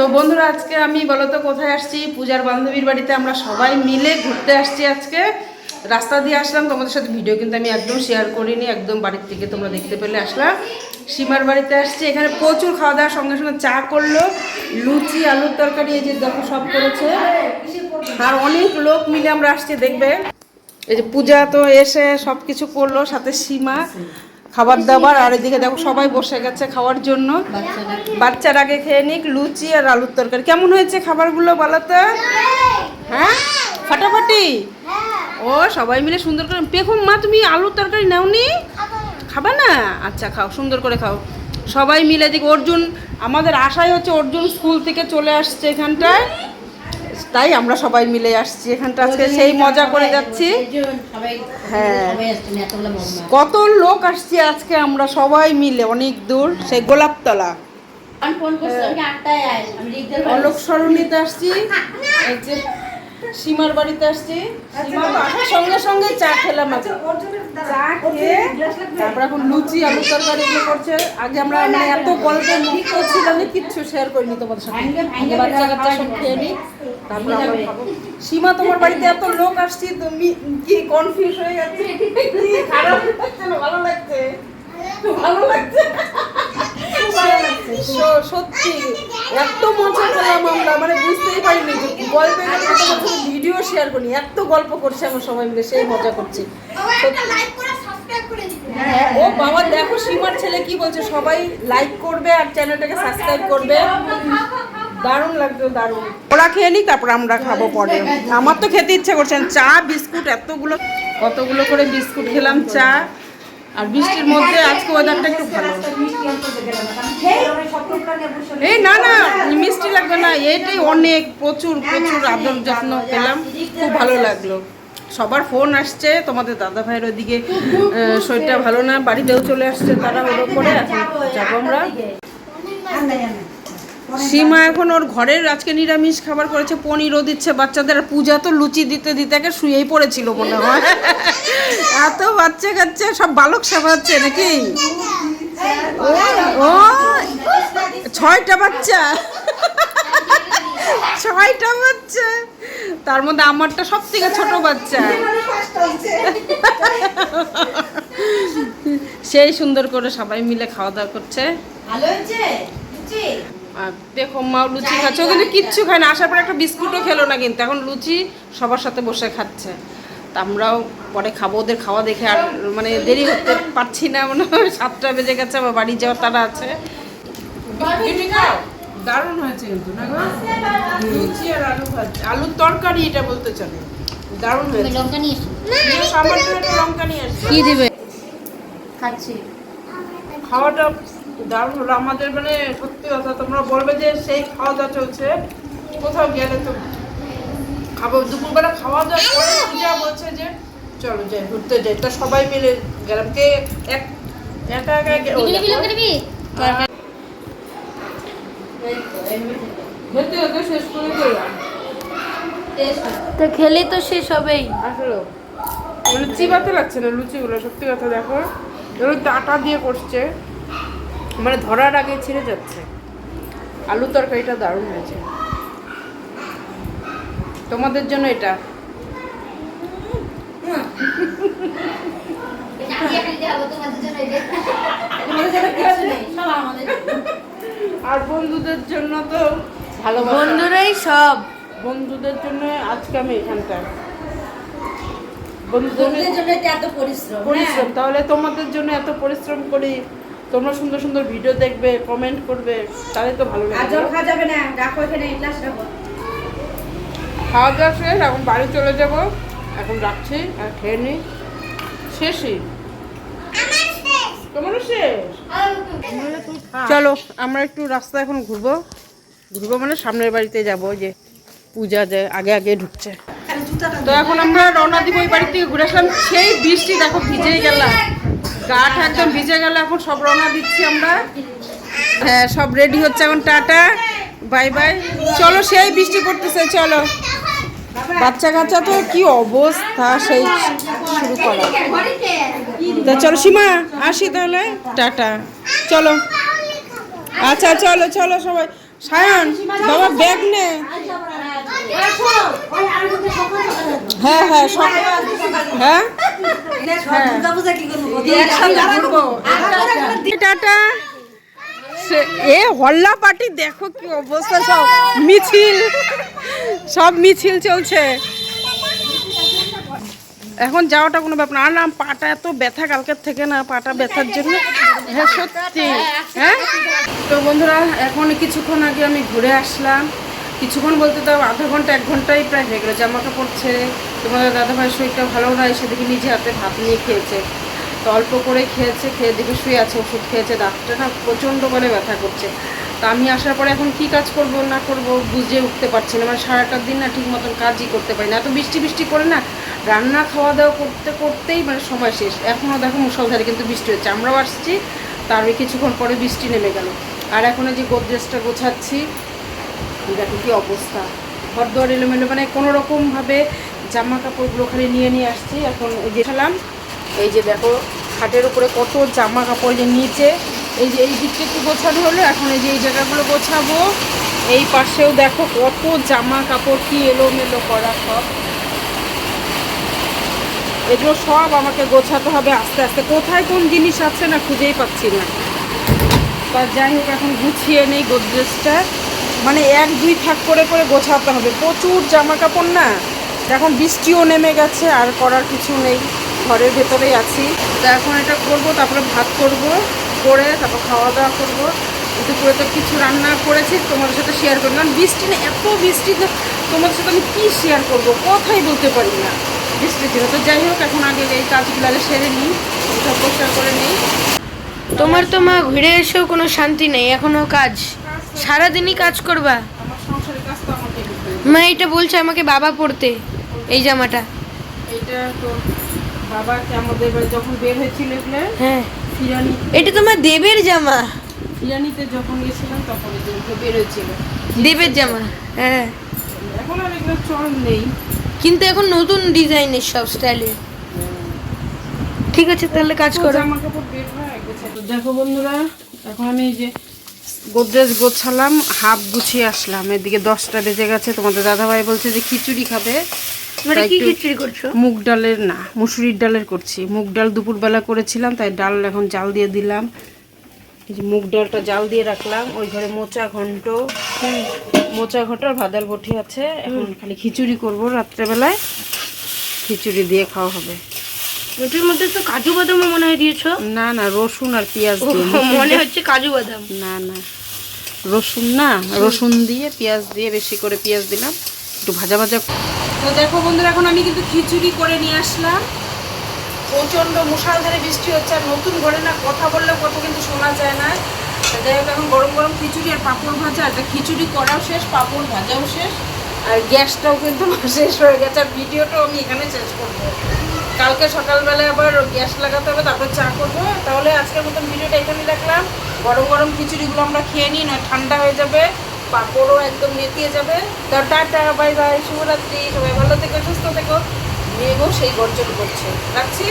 তো বন্ধুরা, আজকে আমি বলতো কোথায় আসছি? পূজার বান্ধবীর বাড়িতে আমরা সবাই মিলে ঘুরতে আসছি আজকে। রাস্তা দিয়ে আসলাম, তোমাদের সাথে ভিডিও কিন্তু আমি একদম শেয়ার করিনি, একদম বাড়ির থেকে তোমরা দেখতে পেলে আসলাম সীমার বাড়িতে আসছি, এখানে প্রচুর খাওয়া দাওয়ার সঙ্গে সঙ্গে চা করল, লুচি, আলুর তরকারি, এই যে দেখো সব করেছে। আর অনেক লোক মিলে আমরা আসছি, দেখবে? এই যে পূজা তো এসে সব কিছু করল, সাথে সীমা। খাবার দাবার, আর এদিকে দেখো সবাই বসে গেছে খাওয়ার জন্য। বাচ্চার আগে খেয়ে নিক, লুচি আর আলুর তরকারি। কেমন হয়েছে খাবারগুলো বলো তো? হ্যাঁ? ফাটাফাটি? ও, সবাই মিলে সুন্দর করে পেখম, মা, তুমি আলুর তরকারি নাওনি? খাবা না? আচ্ছা খাও, সুন্দর করে খাও। সবাই মিলে দিক অর্জুন আমাদের আশাই হচ্ছে অর্জুন স্কুল থেকে চলে আসছে এখানটায়। তাই আমরা সবাই মিলে আসছি এখানটা আজকে সেই মজা করে যাচ্ছি। হ্যাঁ। কত লোক আসছি আজকে আমরা সবাই মিলে অনেক দূর সেই গোলাপতলা। অলোক সরণিতে আসছি। সীমার বাড়িতে আসছি। সীমা সঙ্গে সঙ্গে চা খেলাম আজকে চা খেয়ে তারপর এখন লুচি আলু তরকারি এগুলো করছে। আগে আমরা মানে এত গল্পে মুক্ত ছিলাম যে কিচ্ছু শেয়ার করিনি তোমাদের সাথে। আগে বাচ্চা কাচ্চা সব খেয়ে নি তারপর আমরা খাব সীমা তোমার বাড়িতে এত লোক আসছি তুমি কি কনফিউজ হয়ে যাচ্ছে? কি খারাপ? লাগছে না ভালো লাগছে? ভালো লাগছে? সত্যি এত মজা পেলাম আমরা মানে বুঝতেই পারিনি যে গল্পের ভিডিও শেয়ার করি এত গল্প করছি আমরা সবাই মিলে সেই মজা করছি। হ্যাঁ, ও বাবা দেখো সীমার ছেলে কি বলছে সবাই লাইক করবে আর চ্যানেলটাকে সাবস্ক্রাইব করবে। দারুণ লাগবে দারুণ। ওরা খেয়ে নিক তারপর আমরা খাব পরে। আমার তো খেতে ইচ্ছে করছে। চা বিস্কুট এতগুলো কতগুলো করে বিস্কুট খেলাম চা। আর বৃষ্টির মধ্যে আজকে ওয়েদারটা একটু ভালো। এই না না মিষ্টি লাগবে না এইটাই অনেক প্রচুর প্রচুর আদর যত্ন পেলাম। খুব ভালো লাগল। সবার ফোন আসছে তোমাদের দাদা ভাইয়ের ওইদিকে শরীরটা ভালো না বাড়িতেও চলে আসছে তারা ওর করে এখন যাব আমরা। সীমা এখন ওর ঘরের আজকে নিরামিষ খাবার করেছে পনিরও দিচ্ছে বাচ্চাদের আর পূজা তো লুচি দিতে দিতে একে শুয়েই পড়েছিল মনে হয়। এত বাচ্চা কাচ্চা সব বালক সাবাচ্ছে নাকি? ও ছয়টা বাচ্চা। ছয়টা বাচ্চা। তার মধ্যে আমারটা সব থেকে ছোট বাচ্চা। সেই সুন্দর করে সবাই মিলে খাওয়া দাওয়া করছে। ভালো হয়েছে? দেখো মা লুচি খাচ্ছে। ও কিন্তু কিচ্ছু খায় না। আসার পর একটা বিস্কুটও খেলো না কিন্তু। এখন লুচি সবার সাথে বসে খাচ্ছে। তা আমরাও পরে খাব। ওদের খাওয়া দেখে আর মানে দেরি করতে পারছি না। মনে হয় সাতটা বেজে গেছে। আমার বাড়ি যাওয়ার তারা আছে। দারুণ হয়েছে কিন্তু না লুচি আর আলু ভাজা। আলুর তরকারি এটা বলতে চলে। দারুণ হয়েছে। লঙ্কা নিয়ে লঙ্কা নিয়ে কি দিবে? খাচ্ছি। খাওয়াটা দারুণ হলো। আমাদের মানে সত্যি কথা তোমরা বলবে যে সেই খাওয়া দাওয়া চলছে। কোথাও গেলে তো খাব। দুপুরবেলা খাওয়া দাওয়া পূজা বলছে যে চলো যাই ঘুরতে যাই। তা সবাই মিলে গেলাম। কে এক একা একা গে- ও নিবি দেখো। লঙ্কা নিবি খেতে খেতে শেষ করে দিলাম। তো খেলে তো শেষ হবেই। আসলে। মানে চিবাতে লাগছে না? লুচিগুলো সত্যি কথা দেখো। এগুলো টাটা দিয়ে করছে। মানে ধরার আগে ছিঁড়ে যাচ্ছে। আলু তরকারিটা দারুণ হয়েছে। তোমাদের জন্য এটা। আর বন্ধুদের জন্য তো ভালো বন্ধুরাই সব। বন্ধুদের জন্য আজকে আমি এখানটায়। বন্ধুদের বন্ধুদের জন্য এত পরিশ্রম পরিশ্রম। তাহলে তোমাদের জন্য এত পরিশ্রম করি। তোমরা সুন্দর সুন্দর ভিডিও দেখবে কমেন্ট করবে তাহলে তো ভালো লাগবে। খাওয়া যাবে না রাখো এখানে গ্লাস রাখো। খাওয়া দাওয়া শেষ এখন বাড়ি চলে যাব। এখন রাখছি আর খেয়ে নিই শেষই। তোমারও শেষ? চলো আমরা একটু রাস্তা এখন ঘুরবো। ঘুরবো মানে সামনের বাড়িতে যাব যে পূজা যে আগে আগে ঢুকছে। তো এখন আমরা রওনা দিব ওই বাড়ি থেকে ঘুরে আসলাম। সেই বৃষ্টি দেখো ভিজেই গেলাম। গাটা একদম ভিজে গেল, এখন সব রওনা দিচ্ছি আমরা। হ্যাঁ সব রেডি হচ্ছে এখন, টাটা, বাই বাই। চলো, সেই বৃষ্টি পড়তেছে, চলো। বাচ্চা কাচ্চা তো কি অবস্থা, সেই শুরু করা। তা চলো, সীমা, আসি তাহলে। টাটা। চলো। আচ্ছা চলো চলো সবাই। সায়ন, বাবা, ব্যাগ নে। হ্যাঁ হ্যাঁ সব হ্যাঁ? ঘুরবো। টাটা। সে- এ হল্লা পার্টি দেখো কি অবস্থা সব মিছিল। সব মিছিল চলছে। এখন যাওয়াটা কোনো ব্যাপার না। আর না পাটা এত ব্যথা কালকের থেকে না পাটা ব্যথার জন্য। হ্যাঁ সত্যি। হ্যাঁ? তো বন্ধুরা এখন কিছুক্ষণ আগে আমি ঘুরে আসলাম। কিছুক্ষণ বলতে তো আধা ঘণ্টা, এক ঘন্টাই প্রায় হয়ে গেলো। জামা কাপড় ছেড়ে তোমাদের দাদাভাই শরীরটা ভালো না, এসে দেখি নিজে হাতে ভাত নিয়ে খেয়েছে। তো অল্প করে খেয়েছে, খেয়ে দেখে শুয়ে আছে, ওষুধ খেয়েছে, দাঁতটা না প্রচণ্ড করে ব্যথা করছে। তো আমি আসার পরে এখন কি কাজ করব, না করব বুঝে উঠতে পারছি না। মানে সারাটা দিন না ঠিক মতন কাজই করতে পারি না। এত বৃষ্টি বৃষ্টি করে না রান্না খাওয়া দাওয়া করতে করতেই মানে সময় শেষ। এখনও দেখো মুসলধারে কিন্তু বৃষ্টি হচ্ছে। আমরাও আসছি তার কিছুক্ষণ পরে বৃষ্টি নেমে গেল। আর এখন যে গোদরেজটা গোছাচ্ছি দেখো কি অবস্থা। ঘর দোয়ার এলোমেলো মানে কোনো রকমভাবে জামা কাপড়গুলো খালি নিয়ে নিয়ে আসছি। এখন এই যে খেলাম এই যে দেখো, খাটের উপরে কত জামা কাপড় যে নিচে। এই যে এই দিকটা একটু গোছানো হলো, এখন এই যে এই জায়গাগুলো গোছাবো। এই পাশেও দেখো কত জামা কাপড় কি এলোমেলো করা সব। এগুলো সব আমাকে গোছাতে হবে আস্তে আস্তে। কোথায় কোন জিনিস আছে না খুঁজেই পাচ্ছি না। তা যাই হোক, এখন গুছিয়ে নেই গোদরেজটা। মানে এক, দুই থাক করে করে গোছাতে হবে। প্রচুর জামা কাপড় না? এখন বৃষ্টিও নেমে গেছে, আর করার কিছু নেই। ঘরের ভেতরেই আছি। তা এখন এটা করব, তারপরে ভাত করব, করে তারপর খাওয়া দাওয়া করব। দুপুরে তো কিছু রান্না করেছি, তোমাদের সাথে শেয়ার করব কারণ বৃষ্টি না, এত বৃষ্টি তোমাদের সাথে আমি কী শেয়ার করব? কথাই বলতে পারি না বৃষ্টির জন্য তো যাই হোক, এখন আগে এই কাজগুলো আগে সেরে নিই সব পরিষ্কার করে নিই। তোমার তো মা, ঘুরে এসেও কোনো শান্তি নেই এখনও কাজ। সারাদিনই কাজ করবা। মা এটা বলছে আমাকে বাবা পড়তে এই জামাটা। এইটা তো আমাদের যখন বের হয়েছিল হ্যাঁ। ফিরানি। এটা তোমার দেবের জামা? ফিরানিতে যখন গেছিলাম তখন বের হয়েছিল। দেবের জামা হ্যাঁ। এখন আর এগুলো চল নেই। কিন্তু এখন নতুন ডিজাইনের সব ঠিক আছে তাহলে কাজ করো। জামা কাপড় বের হয় দেখো বন্ধুরা এখন আমি এই যে গোদরেজ গোছালাম হাফ গুছিয়ে আসলাম। এদিকে দশটা বেজে গেছে তোমাদের দাদাভাই বলছে যে খিচুড়ি খাবে। মানে কি খিচুড়ি করছ? মুগ ডালের না মুসুরির ডালের করছি। মুগ ডাল দুপুরবেলা করেছিলাম তাই ডাল এখন জাল দিয়ে দিলাম। মুগ ডালটা জাল দিয়ে রাখলাম ওই ঘরে মোচা ঘন্ট মোচা ঘন্ট আর ভাদাল বটি আছে এখন খালি খিচুড়ি করব রাত্রেবেলায়। খিচুড়ি দিয়ে খাওয়া হবে। ওটার মধ্যে তো কাজু বাদামও মনে হয় দিয়েছ? না না রসুন আর পেঁয়াজ মনে হচ্ছে কাজু বাদাম। না না। রসুন না, রসুন দিয়ে পেঁয়াজ দিয়ে বেশি করে পেঁয়াজ দিলাম, একটু ভাজা ভাজা। তো দেখো বন্ধুরা, এখন আমি কিন্তু খিচুড়ি করে নিয়ে আসলাম। প্রচণ্ড মুষালধারে বৃষ্টি হচ্ছে, আর নতুন ঘরে না কথা বললেও কত কিন্তু শোনা যায় না। যাই হোক, এখন গরম গরম খিচুড়ি আর পাঁপড় ভাজা এটা খিচুড়ি করাও শেষ, পাঁপড় ভাজাও শেষ, আর গ্যাসটাও কিন্তু শেষ হয়ে গেছে, আর ভিডিওটাও আমি এখানে শেষ করব। কালকে সকালবেলায় আবার গ্যাস লাগাতে হবে, তারপর চা করব। তাহলে আজকের মতন ভিডিওটা এখানে রাখলাম। গরম গরম খিচুড়িগুলো আমরা খেয়ে নিই, নয় ঠান্ডা হয়ে যাবে, পাঁপড়ও একদম নেতিয়ে যাবে। তো টাটা, বাই বাই, শুভরাত্রি, সবাই ভালো থেকো, সুস্থ থেকো। মেঘও সেই গর্জন করছে। রাখছি।